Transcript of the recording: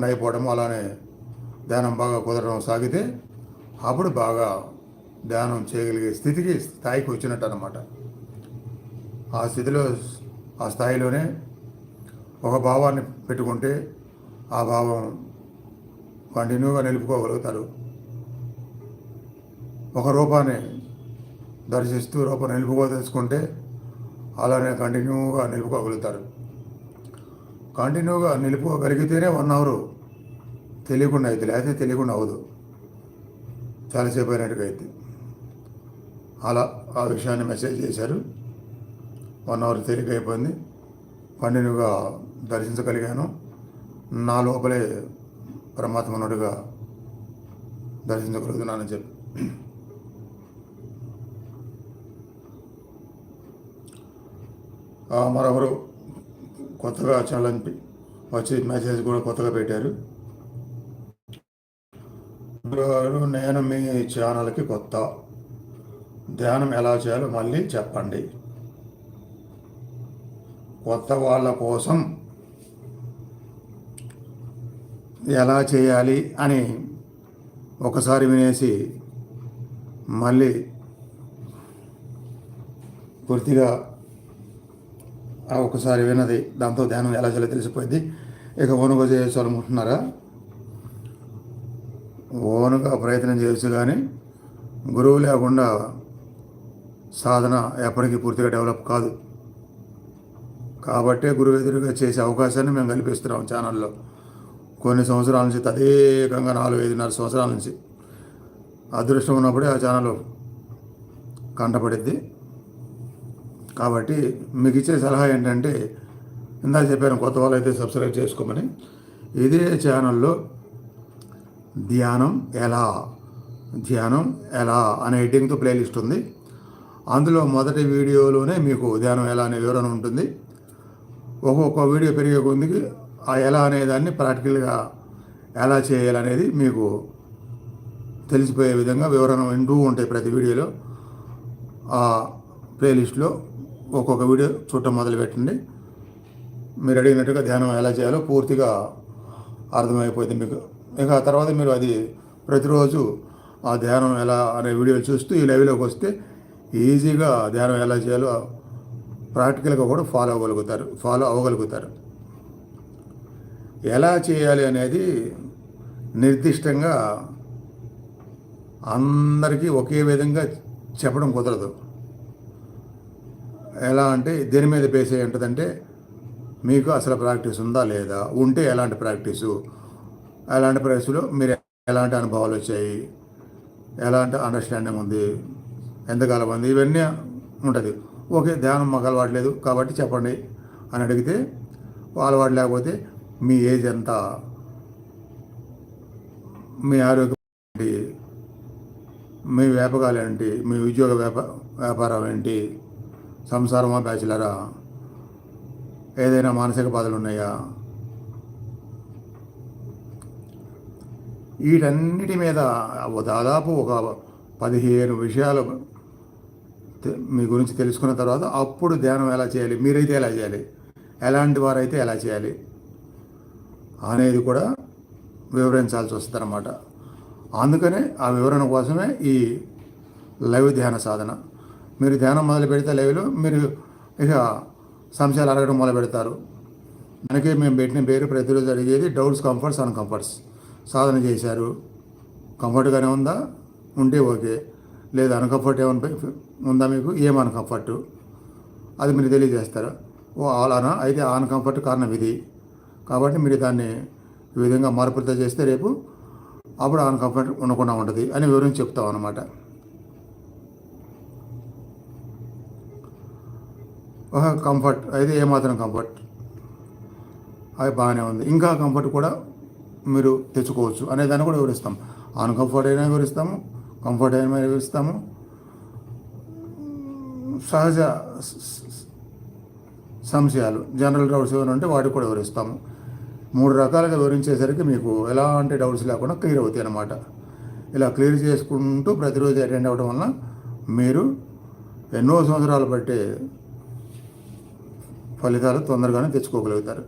అయిపోవడం అలానే ధ్యానం బాగా కుదరడం సాగితే అప్పుడు బాగా ధ్యానం చేయగలిగే స్థితికి స్థాయికి వచ్చినట్టు అనమాట ఆ స్థితిలో ఆ స్థాయిలోనే ఒక భావాన్ని పెట్టుకుంటే ఆ భావం కంటిన్యూగా నిలుపుకోగలుగుతారు ఒక రూపాన్ని దర్శిస్తూ రూపం నిలుపుకోదలుచుకుంటే అలానే కంటిన్యూగా నిలుపుకోగలుగుతారు కంటిన్యూగా నిలుపుకోగలిగితేనే వన్ అవర్ తెలియకుండా అవుతుంది లేకపోతే తెలియకుండా అవ్వదు. చాలాసేపు అయినట్టుగా అయితే అలా ఆ విషయాన్ని మెసేజ్ చేశారు. వన్ అవర్ తేలిక అయిపోయింది. కంటిన్యూగా దర్శించగలిగాను. నా లోపలే పరమాత్మ ఉన్నట్టుగా దర్శించగలుగుతున్నానని చెప్పి. మరొకరు కొత్తగా చాలా వచ్చి మెసేజ్ కూడా కొత్తగా పెట్టారు. నేను మీ ఛానల్కి కొత్త. ధ్యానం ఎలా చేయాలో మళ్ళీ చెప్పండి. కొత్త వాళ్ళ కోసం ఎలా చేయాలి అని ఒకసారి వినేసి మళ్ళీ పూర్తిగా ఒకసారి విన్నది. దాంతో ధ్యానం ఎలా చేయాలో తెలిసిపోయింది. ఇక ఓనుగా చేయాలనుకుంటున్నారా ఓనుగా ప్రయత్నం చేయొచ్చు కానీ గురువు లేకుండా సాధన ఎప్పటికీ పూర్తిగా డెవలప్ కాదు. కాబట్టే గురువు ఎదురుగా చేసే అవకాశాన్ని మేము కల్పిస్తున్నాం ఛానల్లో. కొన్ని సంవత్సరాల నుంచి తదేకంగా నాలుగు ఐదున్నర సంవత్సరాల నుంచి అదృష్టం ఉన్నప్పుడే ఆ ఛానల్ కంటపడిద్ది కాబట్టి మీకు ఇచ్చే సలహా ఏంటంటే ఇందాక చెప్పాను కొత్త వాళ్ళు అయితే సబ్స్క్రైబ్ చేసుకోమని. ఇదే ఛానల్లో ధ్యానం ఎలా? ధ్యానం ఎలా అనే హెడ్డింగ్తో ప్లేలిస్ట్ ఉంది. అందులో మొదటి వీడియోలోనే మీకు ధ్యానం ఎలా అనే వివరణ ఉంటుంది. ఒక్కొక్క వీడియో పెరిగే కొద్దికి ఆ ఎలా అనే దాన్ని ప్రాక్టికల్గా ఎలా చేయాలనేది మీకు తెలిసిపోయే విధంగా వివరణ వింటూ ఉంటాయి ప్రతి వీడియోలో. ఆ ప్లేలిస్ట్లో ఒక్కొక్క వీడియో చూడటం మొదలు పెట్టండి మీరు అడిగినట్టుగా ధ్యానం ఎలా చేయాలో పూర్తిగా అర్థమైపోయింది మీకు. ఇక ఆ తర్వాత మీరు అది ప్రతిరోజు ఆ ధ్యానం ఎలా అనే వీడియోలు చూస్తూ ఈ లైవ్లోకి వస్తే ఈజీగా ధ్యానం ఎలా చేయాలో ప్రాక్టికల్గా కూడా ఫాలో అవ్వగలుగుతారు ఫాలో అవ్వగలుగుతారు. ఎలా చేయాలి అనేది నిర్దిష్టంగా అందరికీ ఒకే విధంగా చెప్పడం కుదరదు. ఎలా అంటే దేని మీద బేస్ అయి ఉంటుందంటే మీకు అసలు ప్రాక్టీస్ ఉందా లేదా? ఉంటే ఎలాంటి ప్రాక్టీసు ఎలాంటి ప్రాక్టీసులో మీరు ఎలాంటి అనుభవాలు వచ్చాయి? ఎలాంటి అండర్స్టాండింగ్ ఉంది? ఎంతకాలం ఉంది? ఇవన్నీ ఉంటుంది. ఓకే ధ్యానం మాకు అలవాటు లేదు కాబట్టి చెప్పండి అని అడిగితే అలవాటు లేకపోతే మీ ఏజ్ ఎంత? మీ ఆరోగ్యం ఏంటి? మీ వ్యాపకాలు ఏంటి? మీ ఉద్యోగ వ్యాప వ్యాపారం ఏంటి? సంసారమా బ్యాచిలరా? ఏదైనా మానసిక బాధలు ఉన్నాయా వీటన్నిటి మీద దాదాపు ఒక పదిహేను విషయాలు మీ గురించి తెలుసుకున్న తర్వాత అప్పుడు ధ్యానం ఎలా చేయాలి? మీరైతే ఎలా చేయాలి? ఎలాంటి వారైతే ఎలా చేయాలి? అనేది కూడా వివరించాల్సి వస్తుంది అన్నమాట అందుకనే ఆ వివరణ కోసమే ఈ లైవ్ ధ్యాన సాధన మీరు ధ్యానం మొదలు పెడితే లైవ్లో మీరు ఇక సంశయాలు అడగడం మొదలు పెడతారు. మనకి మేము పెట్టిన పేరు ప్రతిరోజు అడిగేది డౌట్స్ కంఫర్ట్స్ అన్ కంఫర్ట్స్ సాధన చేశారు. కంఫర్ట్గానే ఉందా? ఉంటే ఓకే. లేదా అన్కంఫర్ట్ ఏమైనా ఉందా మీకు? ఏం అన్కంఫర్ట్? అది మీరు తెలియజేస్తారు. ఓ అలానా అయితే ఆ అన్కంఫర్ట్ కారణం ఇది కాబట్టి మీరు దాన్ని ఈ విధంగా మార్పులతో చేస్తే రేపు అప్పుడు అన్కంఫర్ట్ ఉండకుండా ఉంటుంది అని వివరించి చెప్తాం అన్నమాట ఒక కంఫర్ట్ అయితే ఏమాత్రం కంఫర్ట్ అది బాగానే ఉంది. ఇంకా కంఫర్ట్ కూడా మీరు తెచ్చుకోవచ్చు అనే దాన్ని కూడా వివరిస్తాం. అన్కంఫర్ట్ అయినా వివరిస్తాము కంఫర్ట్ అయినా వివరిస్తాము. సహజ సంశయాలు జనరల్ డౌట్స్ ఏమైనా ఉంటే వాటికి కూడా వివరిస్తాము. మూడు రకాలుగా వివరించేసరికి మీకు ఎలాంటి డౌట్స్ లేకుండా క్లియర్ అవుతాయి అన్నమాట. ఇలా క్లియర్ చేసుకుంటూ ప్రతిరోజు అటెండ్ అవ్వడం వలన మీరు ఎన్నో సంవత్సరాలు బట్టే ఫలితాలు తొందరగానే తెచ్చుకోగలుగుతారు.